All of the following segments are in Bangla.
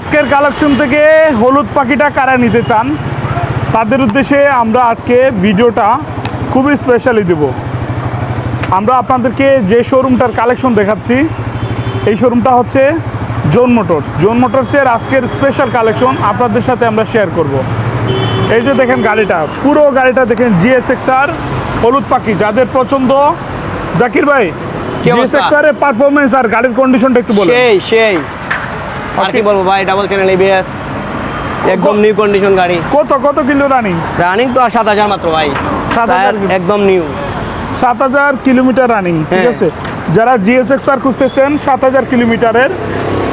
আজকের কালেকশন থেকে হলুদ পাখিটা কারা নিতে চান তাদের উদ্দেশ্যে আমরা আজকে ভিডিওটা খুবই স্পেশালি দেব। আমরা আপনাদেরকে যে শোরুমটার কালেকশন দেখাচ্ছি এই শোরুমটা হচ্ছে জোন মোটরস জোন মোটরসের আজকের স্পেশাল কালেকশন আপনাদের সাথে আমরা শেয়ার করব। এই যে দেখেন গাড়িটা পুরো গাড়িটা দেখেন জিএসএক্স আর হলুদ পাখি। যাদের পছন্দ জাকির ভাই কি অবস্থা? জিএসএক্স এর পারফরমেন্স আর গাড়ির কন্ডিশনটা একটু বলুন। সেই সেই। আর কি বলব ভাই ডাবল চ্যানেল এবিএস একদম নিউ কন্ডিশন গাড়ি। কত কত কিলো রানিং রানিং তো আর সাত হাজার মাত্র ভাই। 7,000 টায়ার একদম নিউ সাত হাজার কিলোমিটার রানিং ঠিক হ্যাঁ। আছে? যারা জিএসএক্স আর খুঁজতেছেন সাত হাজার কিলোমিটারের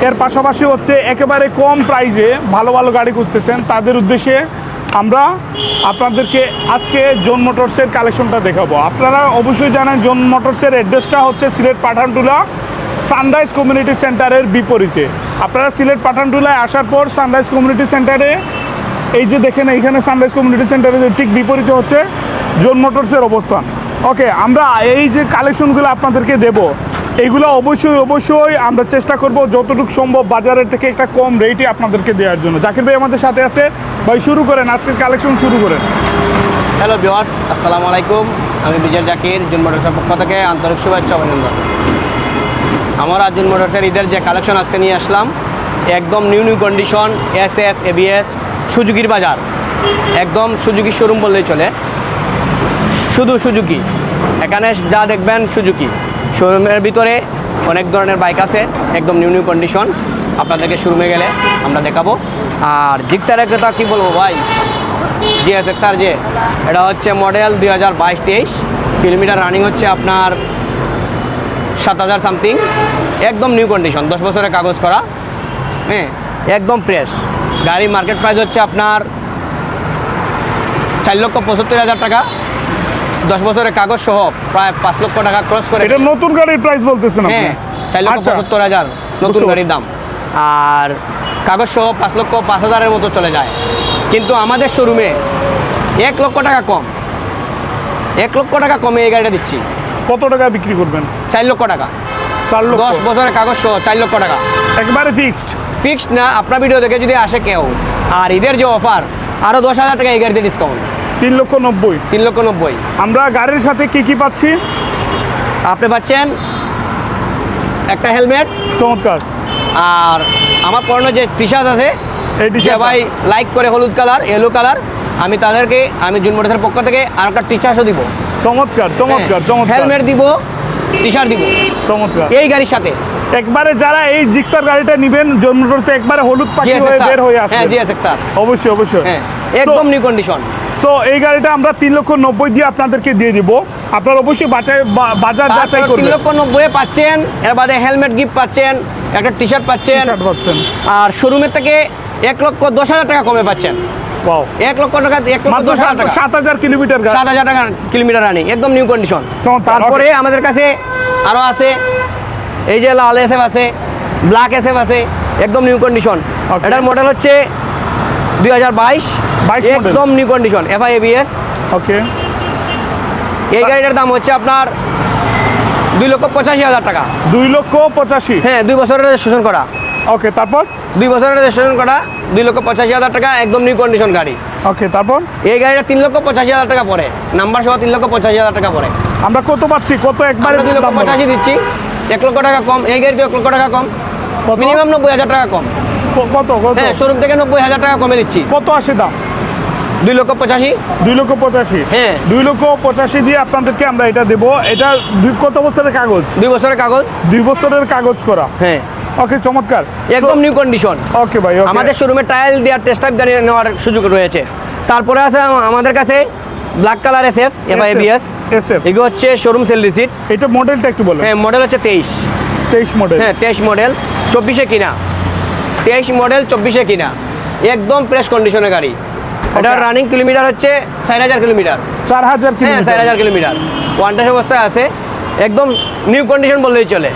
এর পাশাপাশি হচ্ছে একেবারে কম প্রাইজে ভালো ভালো গাড়ি খুঁজতেছেন তাদের উদ্দেশ্যে আমরা আপনাদেরকে আজকে জোন মোটরসের কালেকশনটা দেখাবো। আপনারা অবশ্যই জানেন জোন মোটরসের অ্যাড্রেসটা হচ্ছে সিলেট পাঠানটুলা সানরাইজ কমিউনিটি সেন্টারের বিপরীতে। আপনারা সিলেট পাঠানটুলায় আসার পর সানরাইজ কমিউনিটি সেন্টারে, এই যে দেখেন এইখানে সানরাইজ কমিউনিটি সেন্টারের ঠিক বিপরীতে হচ্ছে জোন মোটরসের অবস্থান। ওকে, আমরা এই যে কালেকশনগুলো আপনাদেরকে দেব এইগুলো অবশ্যই অবশ্যই আমরা চেষ্টা করব যতটুকু সম্ভব বাজারের থেকে একটা কম রেটে আপনাদেরকে দেওয়ার জন্য। জাকির ভাই আমাদের সাথে আছে। ভাই, শুরু করেন, আজকের কালেকশন শুরু করেন। হ্যালো ভিওয়ার্স আসসালামু আলাইকুম। আমি বিজয় জাকির জুন মোটরসের পক্ষ থেকে আন্তরিক শুভেচ্ছা অভিনন্দন। আমরা জুন মোটরসের ঈদের যে কালেকশন আজকে নিয়ে আসলাম, একদম new new condition S F ABS সুজুকির বাজার। একদম সুজুকি শোরুম বললেই চলে। শুধু সুজুকি। এখানে যা দেখবেন সুজুকি। শোরুমের ভিতরে অনেক ধরনের বাইক আছে, একদম নিউ নিউ কন্ডিশন আপনাদেরকে শোরুমে গেলে আমরা দেখাবো। আর জিক্সারের কথা কী বলব ভাই? জিএসএক্স আর যে এটা হচ্ছে মডেল দুই হাজার বাইশ তেইশ। কিলোমিটার রানিং হচ্ছে আপনার সাত হাজার সামথিং একদম নিউ কন্ডিশন দশ বছরের কাগজ করা হ্যাঁ একদম ফ্রেশ গাড়ির মার্কেট প্রাইস হচ্ছে আপনার চার লক্ষ পঁচাত্তর হাজার টাকা। দশ বছরের কাগজ সহ প্রায় পাঁচ লক্ষ টাকা ক্রস করে এটা নতুন গাড়ির প্রাইস বলতেছেন হ্যাঁ চার লক্ষ আচ্ছা। পঁচাত্তর হাজার নতুন গাড়ির দাম। আর কাগজ সহ পাঁচ লক্ষ পাঁচ হাজারের মতো চলে যায়। কিন্তু আমাদের শোরুমে এক লক্ষ টাকা কম। এক লক্ষ টাকা কমে এই গাড়িটা দিচ্ছি। কত টাকা বিক্রি করবেন? চার লক্ষ টাকা। চার লক্ষ। দশ বছরের কাগজ সহ চার লক্ষ টাকা। একবারে ফিক্সড ফিক্সড না আপনার ভিডিও দেখে যদি আসে কেউ। আর ঈদের যে অফার আরও দশ হাজার টাকা এই গাড়িতে ডিসকাউন্ট তিন লক্ষ নব্বই। তিন লক্ষ নব্বই। আমরা গাড়ির সাথে কি কি পাচ্ছি? আপনি পাচ্ছেন একটা হেলমেট চমৎকার। আর আমার পরনে যে টি শার্ট আছে। ভাই লাইক করে হলুদ কালার ইয়েলো কালার আমি তাদেরকে আমি জুন মোটরসের পক্ষ থেকে আর একটা টি শার্টও দিব। চমৎকার চমৎকার চমৎকার। হেলমেট দিব টি শার্ট দিব। চমৎকার। এই গাড়ির সাথে। একবারে যারা এই জিক্সার গাড়িটা নিবেন জন্ম করতে একবারে হলুদ পাখি হয়ে বের হয়ে হ্যাঁ আসবে জিএসএক্স স্যার অবশ্যই অবশ্যই। হ্যাঁ একদম নিউ কন্ডিশন সো এই গাড়িটা আমরা তিন লক্ষ নব্বই দিয়ে আপনাদেরকে দিয়ে দিব। আপনারা অবশ্যই বাজার বাজার যাচাই তিন করবেন লক্ষ নব্বই পাচ্ছেন এর বাদে হেলমেট গিফট পাচ্ছেন একটা টি শার্ট পাচ্ছেন। টি-শার্ট পাচ্ছেন। আর শোরুমের থেকে এক লক্ষ দশ হাজার টাকা কমে পাচ্ছেন। ওয়াও এক লক্ষ টাকা এক লক্ষ মাত্র দশ হাজার টাকা। সাত হাজার কিলোমিটার গাড়ি। সাত হাজার টাকা কিলোমিটার রানিং একদম নিউ কন্ডিশন তারপরে আমাদের কাছে আরও আছে এই যে লাল এসএফ আছে ব্ল্যাক এসএফ আছে একদম নিউ কন্ডিশন এটার মডেল হচ্ছে দুই হাজার বাইশ 22 একদম new condition FI ABS okay এই গাড়িটার দাম হচ্ছে আপনার দুই লক্ষ পঁচাশি হাজার টাকা। দুই লক্ষ পঁচাশি। হ্যাঁ দুই বছরের রেজিস্ট্রেশন করা। ওকে তারপর? দুই বছরের রেজিস্ট্রেশন করা দুই লক্ষ পঁচাশি হাজার টাকা একদম নিউ কন্ডিশন গাড়ি। ওকে তারপর? এই গাড়িটা তিন লক্ষ পঁচাশি হাজার টাকা পড়ে। নাম্বার সহ তিন লক্ষ পঁচাশি হাজার টাকা পড়ে। আমরা কত পাচ্ছি? কত একবারে দুই লক্ষ পঁচাশি দিচ্ছি। এক লক্ষ টাকা কম। এই গাড়িতে এক লক্ষ টাকা কম? মিনিমাম নব্বই হাজার টাকা কম। কত কত? হ্যাঁ শোরুম থেকে নব্বই হাজার টাকা কমে দিচ্ছি। কত আসে দাম? দুই লক্ষ পঁচাশি। দুই লক্ষ পঁচাশি? হ্যাঁ। দুই লক্ষ পঁচাশি দিয়ে আপনাদেরকে আমরা এটা দেবো। এটা দুই কত বছরের কাগজ? দুই বছরের কাগজ। দুই বছরের কাগজ করা। হ্যাঁ। ওকে চমৎকার। একদম নিউ কন্ডিশন ওকে ভাই আমাদের শোরুমে টাইল দেওয়ার টেস্ট টাইপ দাঁড়িয়ে নেওয়ার সুযোগ রয়েছে। তারপরে আছে আমাদের কাছে black colour S F FI ABS SF এগুলো হচ্ছে শোরুম সেল রিসিট এটা মডেলটা একটু বলেন। হ্যাঁ মডেল হচ্ছে তেইশ। তেইশ মডেল হ্যাঁ তেইশ মডেল চব্বিশে কিনা। তেইশ মডেল চব্বিশে কিনা। একদম ফ্রেশ কন্ডিশনের গাড়ি। এটার রানিং কিলোমিটার হচ্ছে চার হাজার কিলোমিটার চার হাজার হ্যাঁ চার হাজার কিলোমিটার ওয়ান্টাস অবস্থায় আছে। একদম নিউ কন্ডিশন বললেই চলে।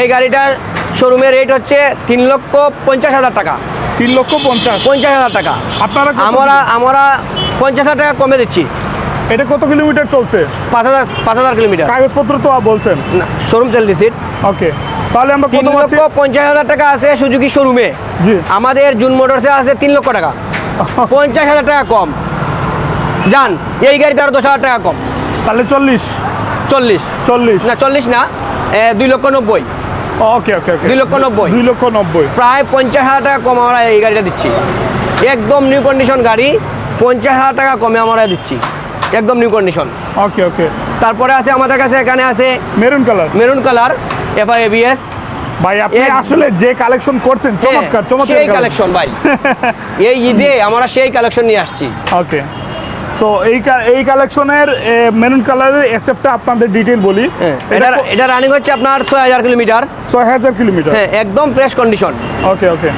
এই গাড়িটার শোরুমের রেট হচ্ছে তিন লক্ষ পঞ্চাশ হাজার টাকা। তিন লক্ষ পঞ্চাশ। পঞ্চাশ হাজার টাকা। আপনারা আমরা আমরা পঞ্চাশ হাজার টাকা কমে দিচ্ছি। এটা কত কিলোমিটার চলছে? পাঁচ হাজার পাঁচ হাজার কিলোমিটার। কাগজপত্র তো বলছেন। না শোরুম সেল রিসিট ওকে তাহলে আমরা তিন লক্ষ পঞ্চাশ হাজার টাকা আছে সুজুকি শোরুমে। জি। আমাদের জুন মোটরসে আছে তিন লক্ষ টাকা। পঞ্চাশ হাজার টাকা কম। যান এই গাড়িতে আরও দশ হাজার টাকা কম। তাহলে চল্লিশ। চল্লিশ। চল্লিশ। না চল্লিশ না দুই লক্ষ নব্বই। ওকে ওকে ওকে দুই লক্ষ নব্বই। দুই লক্ষ নব্বই। প্রায় পঞ্চাশ হাজার টাকা কম আমরা এই গাড়িটা দিচ্ছি। একদম নিউ কন্ডিশন গাড়ি পঞ্চাশ হাজার টাকা কমে আমরা দিচ্ছি। একদম নিউ কন্ডিশন ওকে ওকে তারপরে আছে আমাদের কাছে এখানে আছে maroon colour maroon colour FI ABS ভাই আপনি আসলে যে কালেকশন করছেন চমৎকার চমৎকার সেই কালেকশন ভাই। এই ঈদে আমরা সেই কালেকশন নিয়ে আসছি। ওকে সো এই এই কালেকশনের মেরুন কালারের এসএফটা আপনাদের ডিটেইল বলি। এটা এটা রানিং হচ্ছে আপনার ছয় হাজার কিলোমিটার। ছয় হাজার কিলোমিটার। হ্যাঁ একদম ফ্রেশ কন্ডিশন ওকে ওকে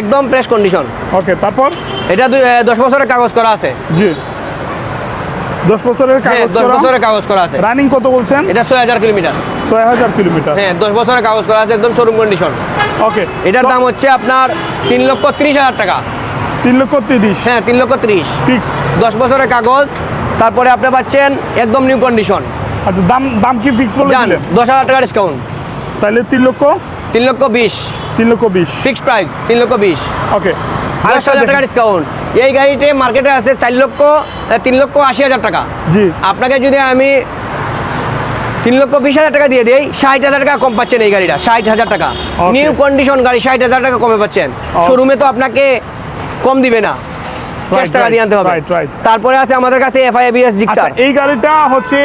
একদম ফ্রেশ কন্ডিশন ওকে তারপর? এটা দশ বছরের কাগজ করা আছে। জি। দশ বছরের হ্যাঁ কাগজ দশ বছরের কাগজ করা আছে। রানিং কত বলছেন? এটা ছয় হাজার কিলোমিটার। ছয় হাজার কিলোমিটার। হ্যাঁ দশ বছরের কাগজ করা আছে একদম শোরুম কন্ডিশন ওকে এটার দাম হচ্ছে আপনার তিন লক্ষ ত্রিশ হাজার টাকা। তিন লক্ষ তিরিশ। হ্যাঁ তিন লক্ষ ত্রিশ। ফিক্সড দশ বছরের কাগজ তারপরে আপনি পাচ্ছেন একদম নিউ কন্ডিশন আচ্ছা দাম দাম কি ফিক্স বলে দিলেন? দশ হাজার টাকা ডিসকাউন্ট তাহলে তিন লক্ষ? তিন লক্ষ বিশ। তিন লক্ষ বিশ। ফিক্সড প্রাইস তিন লক্ষ বিশ। ওকে আড়াইশো হাজার টাকা ডিসকাউন্ট এই গাড়িতে মার্কেটে আছে চার লক্ষ তিন লক্ষ আশি হাজার টাকা। জি। আপনাকে যদি আমি তিন লক্ষ বিশ হাজার টাকা দিয়ে দিই ষাট হাজার টাকা কম পাচ্ছেন এই গাড়িটা ষাট হাজার টাকা। নিউ কন্ডিশন গাড়ি ষাট হাজার টাকা কমে পাচ্ছেন। শোরুমে তো আপনাকে কম দিবে না। ক্যাশ টাকা দিয়ে আনতে হবে. তারপরে আছে আমাদের কাছে এফআইএবিএস আচ্ছা জিক্সার এই গাড়িটা হচ্ছে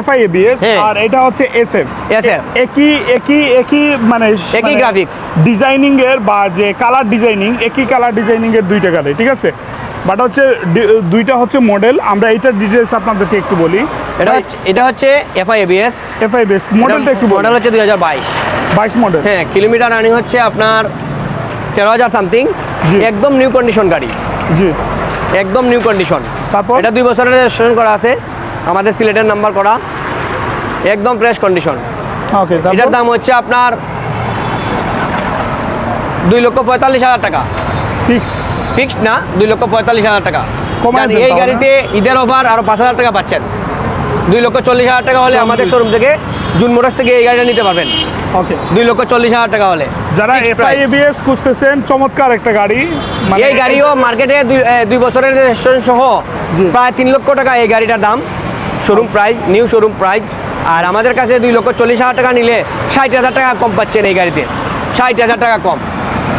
এফআইএবিএস হ্যাঁ। আর এটা হচ্ছে এসএফ SF একই একই একই মানে একই graphics। ডিজাইনিং এর বা যে কালার ডিজাইনিং একই কালার ডিজাইনিং এর দুইটা গাড়ি ঠিক আছে? বাট হচ্ছে দুইটা হচ্ছে মডেল আমরা এইটার ডিটেলস আপনাদেরকে একটু বলি। এটা হচ্ছে এটা হচ্ছে এফআইএবিএস এফআইবিএস মডেলটা একটু মডেল হচ্ছে দুই হাজার বাইশ। বাইশ মডেল হ্যাঁ কিলোমিটার রানিং হচ্ছে আপনার তেরো হাজার সামথিং। একদম নিউ কন্ডিশন গাড়ি। জি। একদম নিউ কন্ডিশন তারপর? এটা দুই বছরের রেজিস্ট্রেশন করা আছে। আমাদের সিলেটের নাম্বার করা। একদম ফ্রেশ কন্ডিশন ওকে এটার দাম হচ্ছে আপনার দুই লক্ষ পঁয়তাল্লিশ হাজার টাকা। ফিক্সড ফিক্সড না দুই লক্ষ পঁয়তাল্লিশ হাজার টাকা। এই গাড়িতে ঈদের ওভার আরও পাঁচ হাজার টাকা পাচ্ছেন। দুই লক্ষ চল্লিশ হাজার টাকা হলে আমাদের শোরুম থেকে জুন মোটরস থেকে এই গাড়িটা নিতে পারবেন। ওকে দুই লক্ষ চল্লিশ হাজার টাকা হলে। যারা। এফআইএবিএস খুঁজতেছেন চমৎকার একটা গাড়ি। মানে এই গাড়িও মার্কেটে দুই বছরের রেজিস্ট্রেশন সহ প্রায় তিন লক্ষ টাকা এই গাড়িটার দাম। Showroom price new showroom price আর আমাদের কাছে দুই লক্ষ চল্লিশ হাজার টাকা নিলে ষাট হাজার টাকা কম পাচ্ছেন এই গাড়িতে। ষাট হাজার টাকা কম।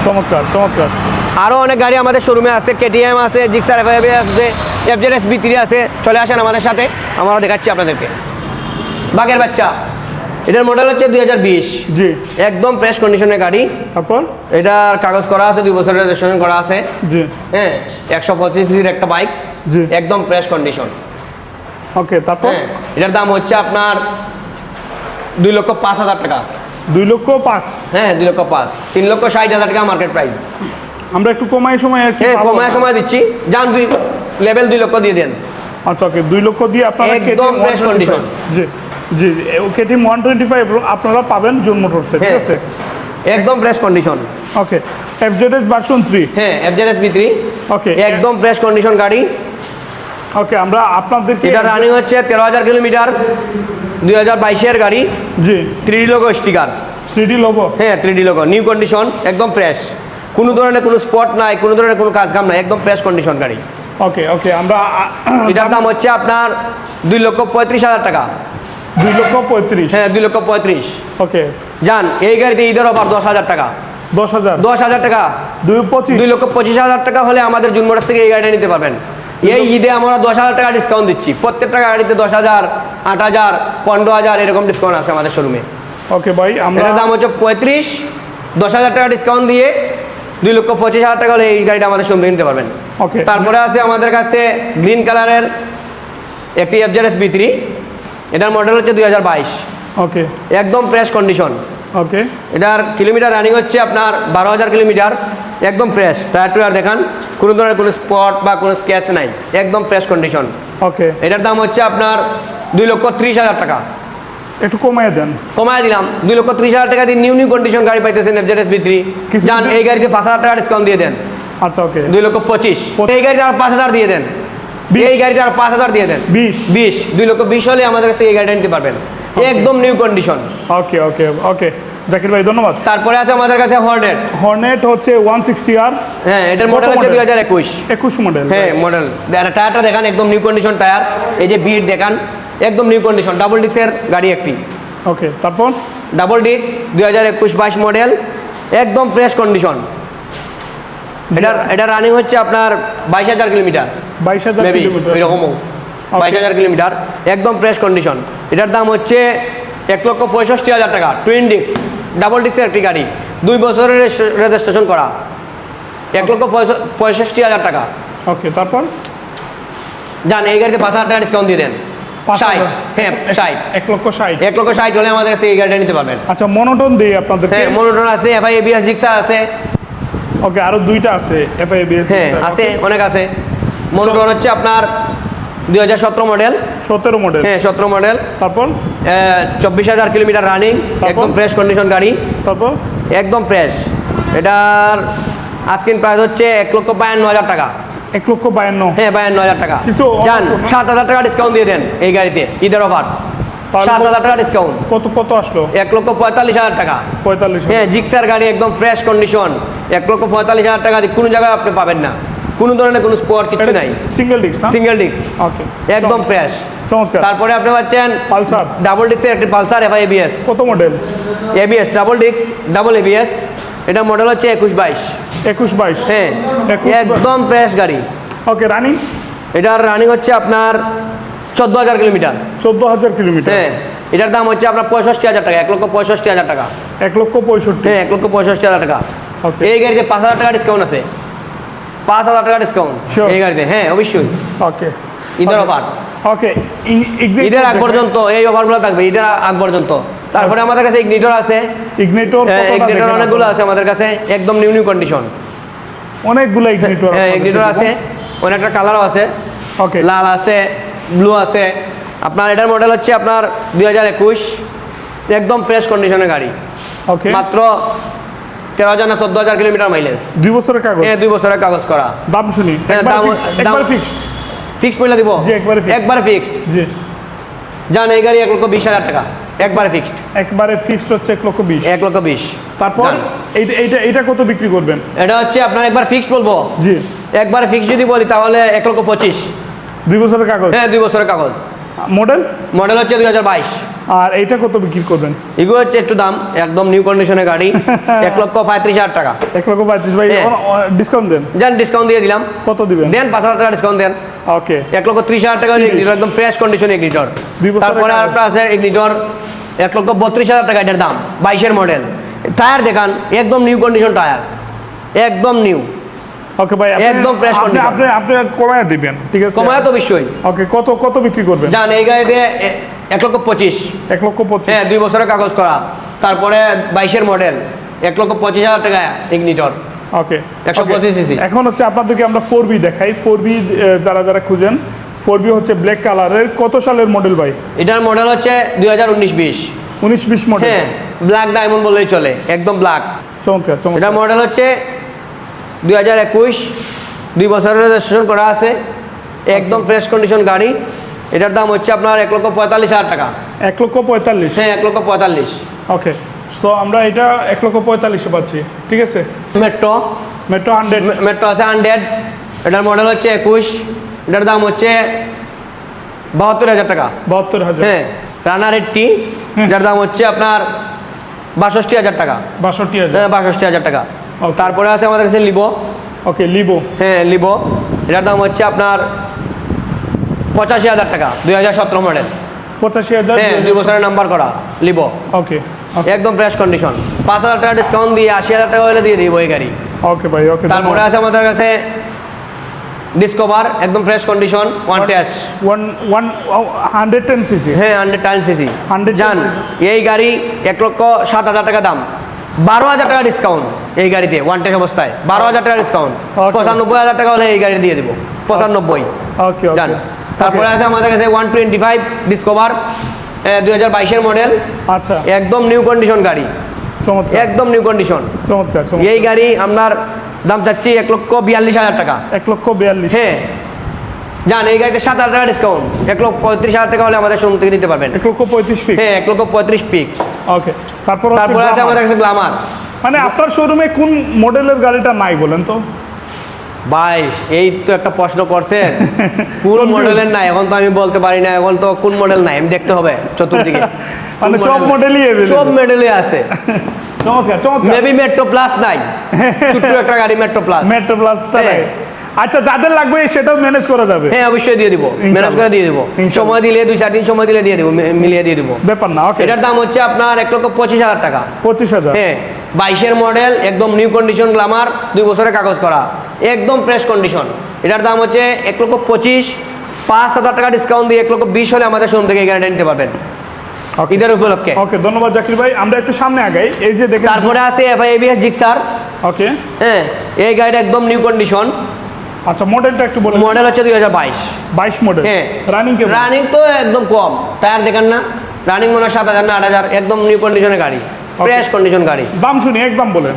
চমৎকার চমৎকার। আরও অনেক গাড়ি আমাদের শোরুমে আছে কেটিএম আছে জিক্সার এফআইবি আছে এফজেড এস বি থ্রি আছে। চলে আসেন আমাদের সাথে। আমরা দেখাচ্ছি আপনাদেরকে। বাঘের বাচ্চা। এটার মডেল হচ্ছে দুই হাজার বিশ। জি। একদম ফ্রেশ কন্ডিশনের গাড়ি। তারপর? এটার কাগজ করা আছে দুই বছরের রেজিস্ট্রেশন করা আছে। জি। হ্যাঁ একশো পঁচিশ সিসির একটা বাইক জি। একদম ফ্রেশ কন্ডিশন ওকে তারপর? হ্যাঁ এটার দাম হচ্ছে আপনার দুই লক্ষ পাঁচ হাজার টাকা। দুই লক্ষ পাঁচ। হ্যাঁ দুই লক্ষ পাঁচ। তিন লক্ষ ষাট হাজার টাকা মার্কেট প্রাইস আমরা একটু কমাই সময় আর কি হ্যাঁ কমায় সময় দিচ্ছি। যান দুই লেভেল দুই লক্ষ দিয়ে দেন। আচ্ছা ওকে দুই লক্ষ দিয়ে আপনারা একদম fresh condition G. G KTM one twenty five আপনারা পাবেন জুন মোটরসে ঠিক হ্যাঁ। আছে? একদম fresh condition okay FZS version three হ্যাঁ FZ S B three okay একদম ফ্রেশ কন্ডিশন গাড়ি। ওকে আমরা আপনাদেরকে এটা রানিং হচ্ছে তেরো হাজার কিলোমিটার দুই হাজার বাইশের গাড়ি। জি। Three logo sticker three D logo হ্যাঁ three D logo new condition একদম ফ্রেশ কোনো ধরনের কোনো স্পট নাই কোনো ধরনের কোনো কাজ কাম নাই একদম ফ্রেশ কন্ডিশন গাড়ি। ওকে ওকে আমরা এটার দাম হচ্ছে আপনার দুই লক্ষ পঁয়ত্রিশ হাজার টাকা। দুই লক্ষ পঁয়ত্রিশ। হ্যাঁ দুই লক্ষ পঁয়ত্রিশ। ওকে। যান এই গাড়িতে ঈদের অফার দশ হাজার টাকা। দশ হাজার। দশ হাজার টাকা। দুই পঁচিশ। দুই লক্ষ পঁচিশ হাজার টাকা হলে আমাদের জুন মোটরস থেকে এই গাড়িটা নিতে পারবেন। এই ঈদে আমরা দশ হাজার টাকা ডিসকাউন্ট দিচ্ছি। প্রত্যেকটা গাড়িতে দশ হাজার আট হাজার পনেরো হাজার এরকম ডিসকাউন্ট আছে আমাদের শোরুমে ওকে ভাই আমরা দাম হচ্ছে পঁয়ত্রিশ। দশ হাজার টাকা ডিসকাউন্ট দিয়ে দুই লক্ষ পঁচিশ হাজার টাকা হলে এই গাড়িটা আমাদের শোরুমে নিতে পারবেন। ওকে। তারপরে আছে আমাদের কাছে গ্রিন কালারের একটি এফজেড এস বি থ্রি এটার মডেল হচ্ছে দুই হাজার বাইশ। ওকে একদম ফ্রেশ কন্ডিশন ওকে এটার কিলোমিটার রানিং হচ্ছে আপনার বারো হাজার কিলোমিটার একদম ফ্রেশ টায়ার টুয়ার দেখান। কোনো ধরনের কোনো স্পট বা কোনো স্ক্যাচ নাই। একদম ফ্রেশ কন্ডিশন ওকে এটার দাম হচ্ছে আপনার দুই লক্ষ ত্রিশ হাজার টাকা। একটু কমিয়ে দেন। কমায় দিলাম। দুই লক্ষ ত্রিশ হাজার টাকা দিয়ে নিউ নিউ কন্ডিশন গাড়ি পাইতেছেন এফজেড এস বি থ্রি কিছু যান এই গাড়িতে পাঁচ হাজার টাকা ডিসকাউন্ট দিয়ে দেন। আচ্ছা ওকে দুই লক্ষ পঁচিশ। এই গাড়িতে আর পাঁচ হাজার দিয়ে দেন। এই গাড়িতে আর পাঁচ হাজার দিয়ে দেন। বিশ। বিশ। দুই লক্ষ বিশ হলে আমাদের কাছ থেকে এই গাড়িটা নিতে পারবেন। একদম new condition okay okay okay Zakir ভাই ধন্যবাদ। তারপরে আছে আমাদের কাছে হর্নেট হর্নেট হচ্ছে ওয়ান সিক্সটি আর হ্যাঁ এটার মডেল হচ্ছে model? দুই হাজার একুশ। একুশ মডেল হ্যাঁ মডেল টায়ারটা দেখান একদম নিউ কন্ডিশন টায়ার এই যে বিট দেখান একদম নিউ কন্ডিশন ডাবল ডিক্সের গাড়ি একটি। ওকে তারপর? ডাবল ডিক্স দুই হাজার একুশ বাইশ মডেল একদম ফ্রেশ কন্ডিশন এটার এটা রানিং হচ্ছে আপনার বাইশ হাজার কিলোমিটার। বাইশ হাজার কিলোমিটার। এরকমও। বাইশ হাজার কিলোমিটার একদম ফ্রেশ কন্ডিশন এটার দাম হচ্ছে এক লক্ষ পঁয়ষট্টি হাজার টাকা। টুইন ডিক্স ডাবল ডিক্সের একটি গাড়ি। দুই বছরের রেজিস্ট্রেশন করা। এক লক্ষ পঁয়ষ- পঁয়ষট্টি হাজার টাকা। ওকে তারপর? যান এই গাড়িতে পাঁচ হাজার টাকা ডিসকাউন্ট দিয়ে দেন। ষাট। হ্যাঁ ষাট। এক লক্ষ ষাট। এক লক্ষ ষাট হলে আমাদের কাছে এই গাড়িটা নিতে পারবেন। আচ্ছা মনোটন দিই আপনাদেরকে হ্যাঁ মনোটন আছে এফআই এবিএস জিক্সা আছে। ওকে আরও দুইটা আছে এফআইবিএস হ্যাঁ আছে অনেক আছে। মনোটন হচ্ছে আপনার দুই হাজার সতেরো মডেল সতেরো মডেল হ্যাঁ সতেরো মডেল তারপর? চব্বিশ হাজার কিলোমিটার রানিং একদম ফ্রেশ কন্ডিশন গাড়ি। তারপর? একদম ফ্রেশ এটার আজকিন প্রাইস হচ্ছে এক লক্ষ বায়ান্ন হাজার টাকা। এক লক্ষ বায়ান্ন। হ্যাঁ বায়ান্ন হাজার টাকা। যান সাত হাজার টাকা ডিসকাউন্ট দিয়ে দেন এই গাড়িতে ঈদের অফার সাত কত- হাজার টাকা ডিসকাউন্ট কত কত আসলো? এক লক্ষ পঁয়তাল্লিশ হাজার টাকা। পঁয়তাল্লিশ হ্যাঁ জিক্সার গাড়ি একদম ফ্রেশ কন্ডিশন এক লক্ষ পঁয়তাল্লিশ হাজার টাকা কোনো জায়গায় আপনি পাবেন না। কোনো ধরনের কোনো স্পট কিছু নাই। Single disc single disc okay একদম ফ্রেশ চমৎকার। তারপরে আপনি পাচ্ছেন পালসার। ডাবল ডিস্কের একটি পালসার এফআই এবিএস কত model ABS double disc double ABS এটা মডেল হচ্ছে একুশ বাইশ। একুশ বাইশ। হ্যাঁ 21 একদম ফ্রেশ গাড়ি। ওকে রানিং এটার রানিং হচ্ছে আপনার চোদ্দ হাজার কিলোমিটার। চোদ্দ হাজার কিলোমিটার। হ্যাঁ এটার দাম হচ্ছে আপনার পঁয়ষট্টি হাজার টাকা এক লক্ষ পঁয়ষট্টি হাজার টাকা। এক লক্ষ পঁয়ষট্টি। হ্যাঁ এক লক্ষ পঁয়ষট্টি হাজার টাকা। এই গাড়িতে পাঁচ হাজার টাকা ডিসকাউন্ট আছে। পাঁচ হাজার টাকা ডিসকাউন্ট এই গাড়িতে। হ্যাঁ অবশ্যই। ওকে। ঈদের অফার ওকে ঈদের আগ পর্যন্ত এই অফারগুলো থাকবে ঈদের আগ পর্যন্ত। তারপরে আমাদের কাছে ইগনিটর আছে। ইগনিটর হ্যাঁ ইগনিটর অনেকগুলো আছে আমাদের কাছে একদম নিউ নিউ কন্ডিশন অনেকগুলো ইগনিটর হ্যাঁ ইগনিটর আছে। অনেকটা কালারও আছে। ওকে। লাল আছে। ব্লু আছে। আপনার এটার মডেল হচ্ছে আপনার দুই হাজার একুশ। একদম ফ্রেশ কন্ডিশনের গাড়ি। ওকে মাত্র তেরো হাজার না চোদ্দ হাজার কিলোমিটার মাইলেজ দুই বছরের কাগজ? হ্যাঁ দুই বছরের কাগজ করা। দাম শুনি। হ্যাঁ, একবার দাম- ফিক্সড ফিক্স পয়লা দিব? একবারে একবারে ফিক্সড জি। যান এই গাড়ি এক লক্ষ বিশ হাজার টাকা। একবারে ফিক্সড একবারে ফিক্সড হচ্ছে এক লক্ষ বিশ। এক লক্ষ বিশ। তারপর? এইটা এইটা এইটা কত বিক্রি করবেন? এটা হচ্ছে আপনার একবার ফিক্সড বলব? জি। একবারে ফিক্সড যদি বলি তাহলে এক লক্ষ পঁচিশ। দুই বছরের কাগজ? হ্যাঁ দুই বছরের কাগজ। মডেল? মডেল হচ্ছে দুই হাজার বাইশ। আর এইটা কত বিক্রি করবেন? এগুলো হচ্ছে একটু দাম একদম নিউ কন্ডিশনের গাড়ি। এক লক্ষ পঁয়ত্রিশ হাজার টাকা। এক লক্ষ পঁয়ত্রিশ ভাই হ্যাঁ। ডিসকাউন্ট দেন। যান ডিসকাউন্ট দিয়ে দিলাম। কত দিবেন? দেন পাঁচ হাজার টাকা ডিসকাউন্ট দেন। ওকে। এক লক্ষ ত্রিশ হাজার টাকা একদম ফ্রেশ কন্ডিশন বছরের তারপরে কাগজ। আরেকটা আছে ইগনিটর এক লক্ষ বত্রিশ হাজার টাকা এটার দাম বাইশের মডেল টায়ার দেখান একদম নিউ কন্ডিশন টায়ার একদম নিউ ওকে ভাই একদম fresh আপনি আপনি আপনি কমায় দিবেন ঠিক আছে? কমায় তো অবশ্যই। ওকে কত কত বিক্রি করবেন? যান এই গাড়িতে এক লক্ষ পঁচিশ। এক লক্ষ পঁচিশ। হ্যাঁ দুই বছরের কাগজ করা। তারপরে বাইশের মডেল এক লক্ষ পঁচিশ হাজার টাকা ইগনিটর ওকে 125 cc এখন হচ্ছে আপনাদেরকে আমরা ফোর বি দেখাই। ফোর বি যারা যারা খুঁজেন ফোর বি হচ্ছে ব্ল্যাক কালারের কত সালের মডেল ভাই? এটার মডেল হচ্ছে দুই হাজার উনিশ বিশ। উনিশ বিশ মডেল হ্যাঁ ব্ল্যাক ডায়মন্ড বললেই চলে একদম ব্ল্যাক চমৎকার চমৎকার। মডেল হচ্ছে দুই হাজার একুশ দুই বছরের রেজিস্ট্রেশন করা আছে। একদম ফ্রেশ কন্ডিশন গাড়ি। এটার দাম হচ্ছে আপনার এক লক্ষ পঁয়তাল্লিশ হাজার টাকা। এক লক্ষ পঁয়তাল্লিশ? হ্যাঁ এক লক্ষ পঁয়তাল্লিশ। ওকে তো আমরা এটা এক লক্ষ পঁয়তাল্লিশে পাচ্ছি। ঠিক আছে? মেট্রো মেট্রো হান্ড্রেড মেট্রো আছে হান্ড্রেড এটার মডেল হচ্ছে একুশ। এটার দাম হচ্ছে বাহাত্তর হাজার টাকা। বাহাত্তর হাজার। হ্যাঁ রানার এইটটি যার দাম হচ্ছে আপনার বাষট্টি হাজার টাকা। বাষট্টি হাজার। হ্যাঁ বাষট্টি হাজার টাকা. তারপরে আছে আমাদের কাছে লিবো। ওকে লিবো। হ্যাঁ লিবো। এটার দাম হচ্ছে আপনার পঁচাশি হাজার টাকা দুই হাজার সতেরো মডেল পঁচাশি হাজার হ্যাঁ দুই বছরের নাম্বার করা লিবো। ওকে একদম ফ্রেশ কন্ডিশন পাঁচ হাজার টাকা ডিসকাউন্ট দিয়ে আশি হাজার টাকা হলে দিয়ে দিব এই গাড়ি। ওকে ভাই ওকে তারপরে আছে আমাদের কাছে ডিসকভার একদম fresh condition one test one one hundred ten CC হ্যাঁ হান্ড্রেড টাইম সিসি 110 যান এই গাড়ি এক লক্ষ সাত হাজার টাকা দাম। বারো হাজার টাকা ডিসকাউন্ট এই গাড়িতে ওয়ান টেস্ট অবস্থায়। বারো হাজার টাকা ডিসকাউন্ট পঁচানব্বই হাজার টাকা হলে এই গাড়ি দিয়ে দেবো। পঁচানব্বই। ওকে জান তারপরে আছে আমাদের কাছে ওয়ান টোয়েন্টি ফাইভ ডিসকভার দুই হাজার বাইশের মডেল আচ্ছা। একদম নিউ কন্ডিশন গাড়ি। চমৎকার। একদম নিউ কন্ডিশন চমৎকার চমৎকার। এই গাড়ি আপনার দাম চাচ্ছি এক লক্ষ বিয়াল্লিশ হাজার টাকা। এক লক্ষ বিয়াল্লিশ। হ্যাঁ। জান এই গাড়িতে সাত হাজার টাকা ডিসকাউন্ট এক লক্ষ পঁয়ত্রিশ হাজার টাকা হলে আমাদের শোরুম থেকে নিতে পারবেন। এক লক্ষ পঁয়ত্রিশ হ্যাঁ এক লক্ষ পঁয়ত্রিশ পিক ওকে তারপর তারপরে আছে আমাদের কাছে মানে আপনার শোরুমে কোন মডেলের গাড়িটা নাই বলেন তো? ভাই এই তো একটা প্রশ্ন করছেন। কোন মডেলের নাই? এখন তো আমি বলতে পারি না এখন তো কোন মডেল নাই? আমি দেখতে হবে চতুর্দিকে। মানে সব মডেলই। সব মডেলই আছে। চমৎকার চমৎকার। মেবি মেট্রো প্লাস নাই। ছোট্ট একটা গাড়ি মেট্রো প্লাস মেট্রো প্লাসটা হ্যাঁ। আচ্ছা যাদের লাগবে সেটাও ম্যানেজ করা যাবে। হ্যাঁ অবশ্যই দিয়ে দিব। ম্যানেজ করে দিয়ে দিব। সময় দিলে দুই চার দিন সময় দিলে দিয়ে দিব মিলিয়ে দিয়ে দিব। ব্যাপার না ওকে এটার দাম হচ্ছে আপনার এক লক্ষ পঁচিশ হাজার টাকা। পঁচিশ হাজার। হ্যাঁ বাইশের মডেল একদম নিউ কন্ডিশন গ্লামার দুই বছরের কাগজ করা। একদম ফ্রেশ কন্ডিশন এটার দাম হচ্ছে এক লক্ষ পঁচিশ পাঁচ হাজার টাকা ডিসকাউন্ট দিয়ে এক লক্ষ বিশ হলে আমাদের শোরুম থেকে এই গাড়িটা নিতে পারবেন. ঈদের উপলক্ষে। ওকে ধন্যবাদ জাকির ভাই। আমরা একটু সামনে আগাই। এই যে দেখেন তারপরে আছে এফআই এবিএস জিক্সার ওকে হ্যাঁ এই গাড়িটা একদম নিউ কন্ডিশন আচ্ছা মডেলটা একটু বলুন মডেল হচ্ছে দুই হাজার বাইশ। বাইশ মডেল হ্যাঁ। রানিং কেমন? রানিং তো একদম কম। টায়ার দেখেন না। রানিং মনে হয় সাত হাজার না আট হাজার। একদম নিউ কন্ডিশনের গাড়ি। ফ্রেশ কন্ডিশন গাড়ি। দাম শুনি একদম বলেন।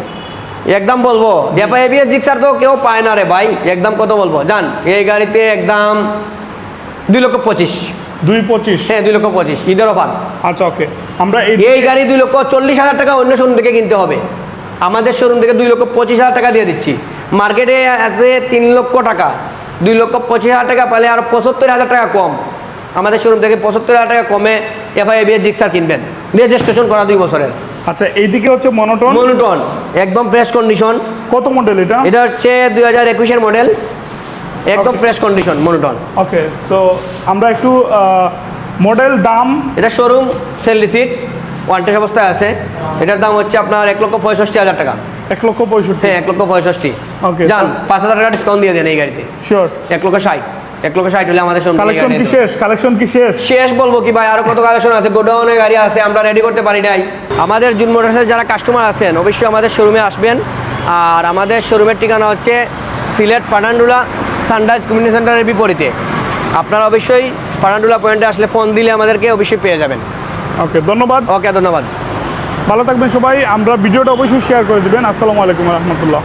একদম বলব ডেপা এবিএস জিক্সার তো কেউ পায় না রে ভাই। একদম কত বলব? জান এই গাড়িতে একদম দুই লক্ষ পঁচিশ। দুই পঁচিশ? হ্যাঁ দুই লক্ষ পঁচিশ। ঈদের অফার আচ্ছা ওকে আমরা এই এই গাড়ি দুই লক্ষ চল্লিশ হাজার টাকা অন্য শোরুম থেকে কিনতে হবে। আমাদের শোরুম থেকে দুই লক্ষ পঁচিশ হাজার টাকা দিয়ে দিচ্ছি। মার্কেটে আছে তিন লক্ষ টাকা দুই লক্ষ পঁচিশ হাজার টাকা পেলে আর পঁচাত্তর হাজার টাকা কম। আমাদের শোরুম থেকে পঁচাত্তর হাজার টাকা কমে এফআই এবিএস জিক্সার কিনবেন। রেজিস্ট্রেশন করা দুই বছরের। আচ্ছা এইদিকে হচ্ছে মনোটন মনোটন একদম ফ্রেশ কন্ডিশন কত মডেল এটা? এটা হচ্ছে দুই হাজার একুশের মডেল একদম ফ্রেশ কন্ডিশন মনোটন ওকে তো আমরা একটু মডেল দাম? এটা শোরুম সেল রিসিট ওয়ান্টেস অবস্থায় আছে। এটার দাম হচ্ছে আপনার এক লক্ষ পঁয়ষট্টি হাজার টাকা। এক লক্ষ পঁয়ষট্টি? হ্যাঁ এক লক্ষ পঁয়ষট্টি। Okay, যান পাঁচ হাজার টাকা ডিসকাউন্ট দিয়ে দেন এই গাড়িতে। শিওর এক লক্ষ ষাট। এক লক্ষ ষাট হলে আমাদের কালেকশন কি শেষ? কালেকশন কি শেষ? শেষ বলব কি ভাই আরও কত কালেকশন আছে? গোডাউনে গাড়ি আছে আমরা রেডি করতে পারি নাই। আমাদের জুন মোটরসের যারা কাস্টমার আছেন অবশ্যই আমাদের শোরুমে আসবেন। আর আমাদের শোরুমের ঠিকানা হচ্ছে সিলেট পাঠানডুলা সানরাইজ কমিউনিটি সেন্টারের বিপরীতে। আপনারা অবশ্যই পাঠানডুলা পয়েন্টে আসলে ফোন দিলে আমাদেরকে অবশ্যই পেয়ে যাবেন। ওকে ধন্যবাদ। ওকে ধন্যবাদ। ভালো থাকবেন সবাই আমরা ভিডিওটা অবশ্যই শেয়ার করে দিবেন। আসসালামু আলাইকুম রহমতুল্লাহ।